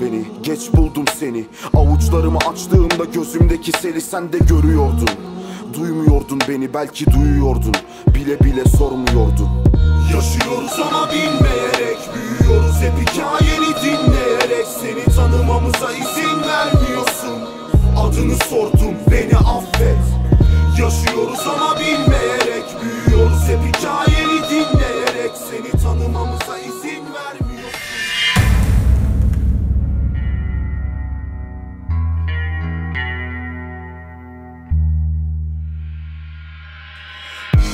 beni Geç buldum seni. Avuçlarımı açtığımda gözümdeki seni sen de görüyordun. Duymuyordun beni belki duyuyordun. Bile bile sormuyordun. Yaşıyoruz ama bilmeyerek Büyüyoruz hep hikayeni dinleyerek. Seni tanımamıza izin vermiyorsun. Adını sordum beni affet. Yaşıyoruz ama bilmeyerek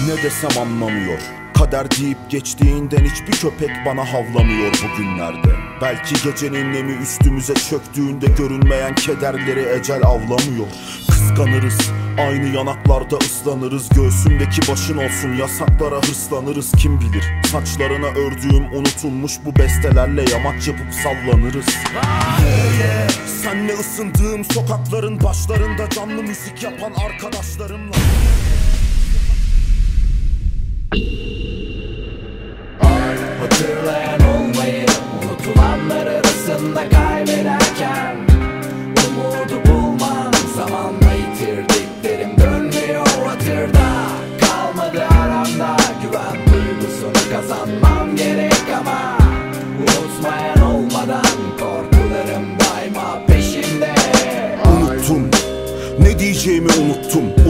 Ne desem anlamıyor. Kader deyip geçtiğinden hiçbir köpek bana havlamıyor bugünlerde Belki gecenin nemi üstümüze çöktüğünde görünmeyen kederleri ecel avlamıyor. Kıskanırız Aynı yanaklarda ıslanırız. Göğsümdeki başın olsun yasaklara hırslanırız. Kim bilir saçlarına ördüğüm unutulmuş bu bestelerle yamaç yapıp sallanırız. Yeah, yeah. Senle ısındığım sokakların başlarında canlı müzik yapan arkadaşlarımla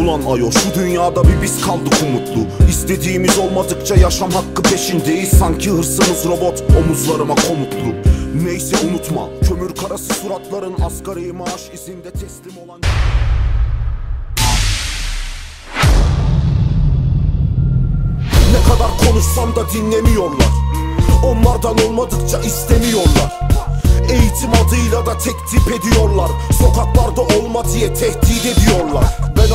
Ulan ayo şu dünyada bir biz kaldık umutlu. İstediğimiz olmadıkça yaşam hakkı peşindeyiz. Sanki hırsımız robot omuzlarıma komutlu. Neyse unutma kömür karası suratların Asgari maaş izinde teslim olan Ne kadar konuşsam da dinlemiyorlar. Onlardan olmadıkça istemiyorlar. Eğitim adıyla da teklif ediyorlar. Sokaklarda olma diye tehdit ediyorlar. Ben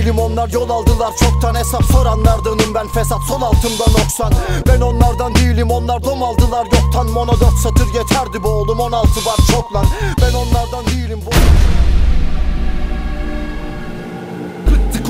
değilim. Onlar yol aldılar. Çoktan hesap soranlardanım ben. Fesat sol altımda noksan. Ben onlardan değilim. Onlar dom aldılar. Yoktan mono dört satır yeterdi bu oğlum. 16 var çok lan. Ben onlardan değilim. Bu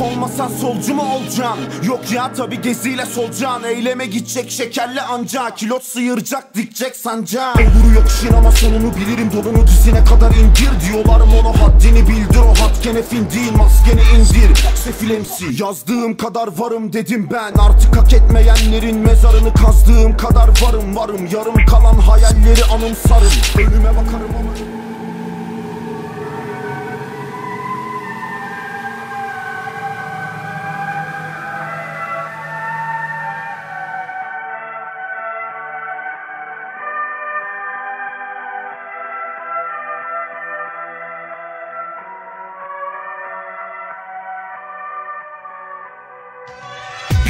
Bıktık olmasan solcu mu olacaksın? Yok ya tabi geziyle solacaksın Eyleme gidecek şekerle anca. Kilot sıyıracak dikecek sanca Oluru yok işin ama sonunu bilirim. Dolunu dizine kadar indir Diyorlar mono haddini bildir O hat kenefin değil maskeni indir. Sefil MC Yazdığım kadar varım dedim ben. Artık hak etmeyenlerin mezarını kazdığım kadar varım varım. Yarım kalan hayalleri anımsarım. Önüme bakarım ama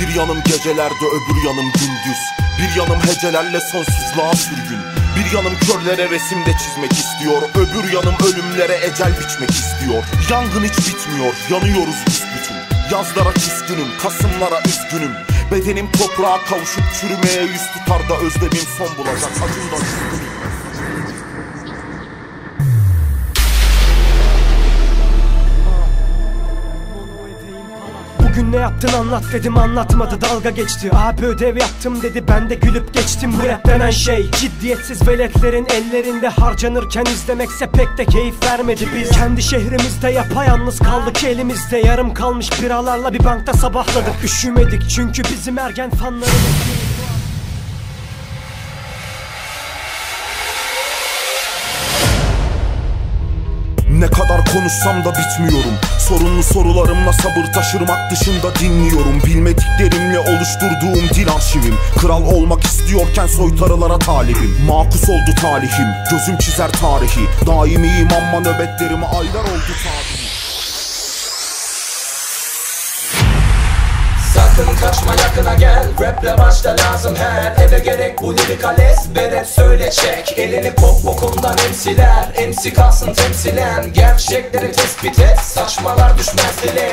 Bir yanım gecelerde öbür yanım gündüz. Bir yanım hecelerle sonsuzluğa sürgün. Bir yanım körlere resimde çizmek istiyor. Öbür yanım ölümlere ecel biçmek istiyor. Yangın hiç bitmiyor yanıyoruz biz bütün. Yazlara küskünüm kasımlara üzgünüm. Bedenim toprağa kavuşup çürümeye yüz tutar da özlemim son bulacak. Acımdan üzgünüm Ne yaptın anlat dedim anlatmadı. Dalga geçti. Abi ödev yaptım dedi ben de gülüp geçtim. Bu rap denen şey Ciddiyetsiz veletlerin ellerinde harcanırken izlemekse pek de keyif vermedi. Biz kendi şehrimizde yapayalnız kaldık elimizde Yarım kalmış biralarla bir bankta sabahladık. Üşümedik çünkü bizim ergen fanlarımız Ne kadar konuşsam da bitmiyorum. Sorunlu sorularımla sabır taşırmak dışında dinliyorum. Bilmediklerimle oluşturduğum dil arşivim. Kral olmak istiyorken soytarılara talibim. Makus oldu talihim. Gözüm çizer tarihi. Daimiyim ama nöbetlerime aylar oldu tabi Sakın kaçma yakına gel. Raple başta lazım her Eve gerek. Bu lirikales Beret söyle çek. Elini pop bokundan emsiler. MC kalsın temsilen. Gerçekleri tespit et Saçmalar düşmez dile